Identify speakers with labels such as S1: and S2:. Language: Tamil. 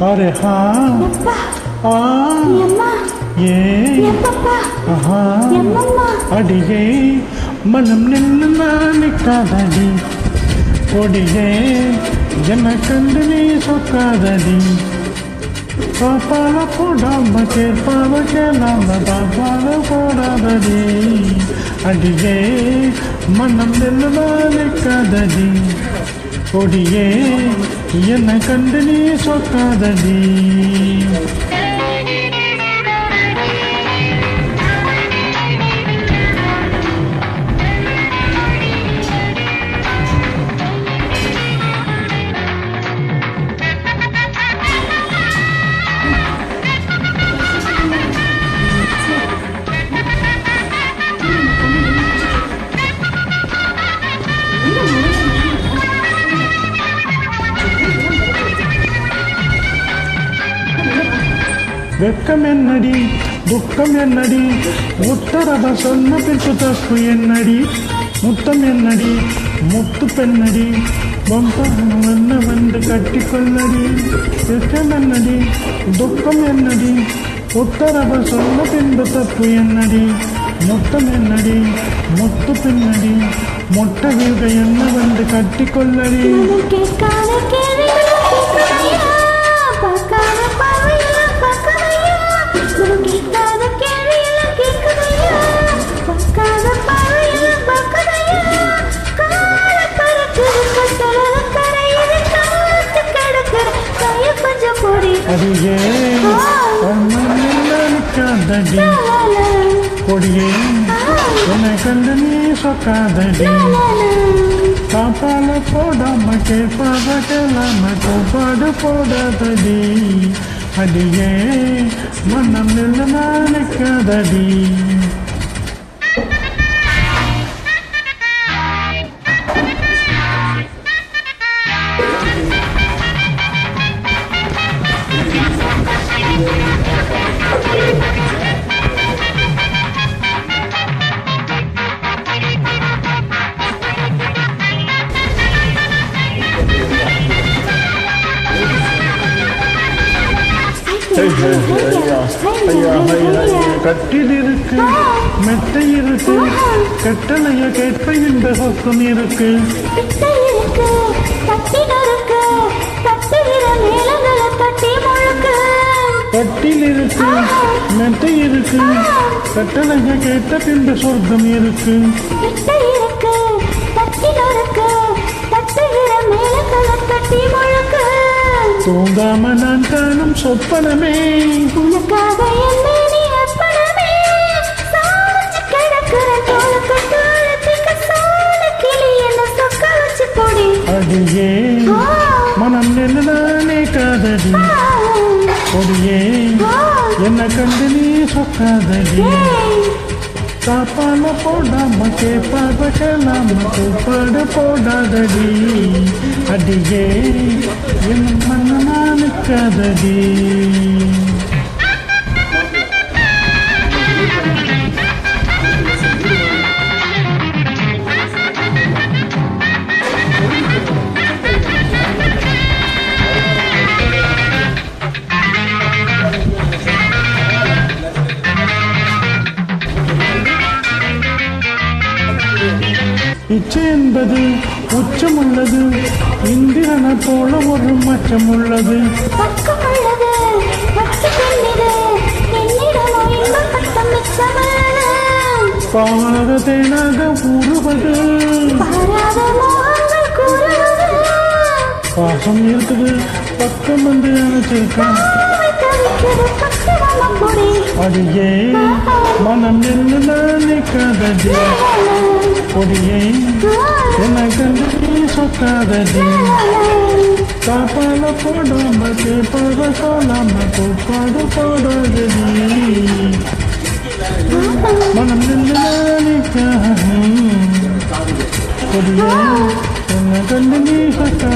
S1: 아래
S2: 하. 오빠.
S1: 아. 엄마.
S2: அடியே மனம் நின்று நான் நிற்காதடி. கொடியே என்ன கண்டு நீ சொக்காதடி பாப்பால போடாம கேட்பால கேளாம பாப்பால போடாதடி. அடியே மனம் நின்று நான் நிற்காதடி. கொடியே என்ன கண்டு நீ சொக்காதடி வெக்கம் என்னடி துக்கம் என்னடி? உத்தரவ சொன்ன பின்பு தப்பு என்னடி? முத்தம் என்னடி? முத்து பெண்ணடி? பொம்பன வந்து கட்டி கொள்ளடி வெக்கம் என்னடி? துக்கம் என்னடி? உத்தரவ சொன்ன பின்பு தப்பு என்னடி? முத்தம் என்னடி? முத்து பெண்ணடி? மொட்டை வீடு என்ன வந்து கட்டி அடியே நிற்காதடி கொடியே என்னை கண்டு நீ சொக்காதடி. காப்பால போடாம கேட்பாத கேளாம கோப்பாடு போடாதடி. அடியே மன்னம் நின்று நிற்காதடி. கட்டில் இருக்கு மெத்தை இருக்கு. கட்டளைய கேட்ப இந்த பக்கம் இருக்கு கட்டில் இருக்கு மெத்தை இருக்கு கட்டளைய கேட்ட பின்பு சொர்க்கம் இருக்கு.
S1: இருக்கு தட்டுகிற மேளங்களை தட்டி முழுக்கு.
S2: தூங்காம நான் காணும் சொப்பனமே அடியே மனம் நின்றுதானே காதடி. கொடியே என்ன கண்டு நீ சொக்காதடி. காப்பால போடாம கேப்பாத கேளாம கூப்பாடு போடாதடி. அடியே என் மன்னனா இச்சை என்பது இந்திரனை போல ஒரு மச்சம் உள்ளது
S1: பக்கம் உள்ளது பத்து பெண்ணிது என்னிடமோ இன்பம் பட்டம் மிச்சமல்ல
S2: பார தேனாக ஊறுவது
S1: பாராத மோகங்கள் கூறுவது.
S2: பாசம் இருக்குது பக்கம் வந்து
S1: பொடி
S2: அடியே மனம் நின்று நிற்காதடி. கொடியை என்னை கண்டு சொக்காதடி காப்பால போடாம கேப்பாத சொல்லாம கூப்பாடு போடாதடி மனம் நின்று கொடியே என்ன கண்டு நீ சக்காதடி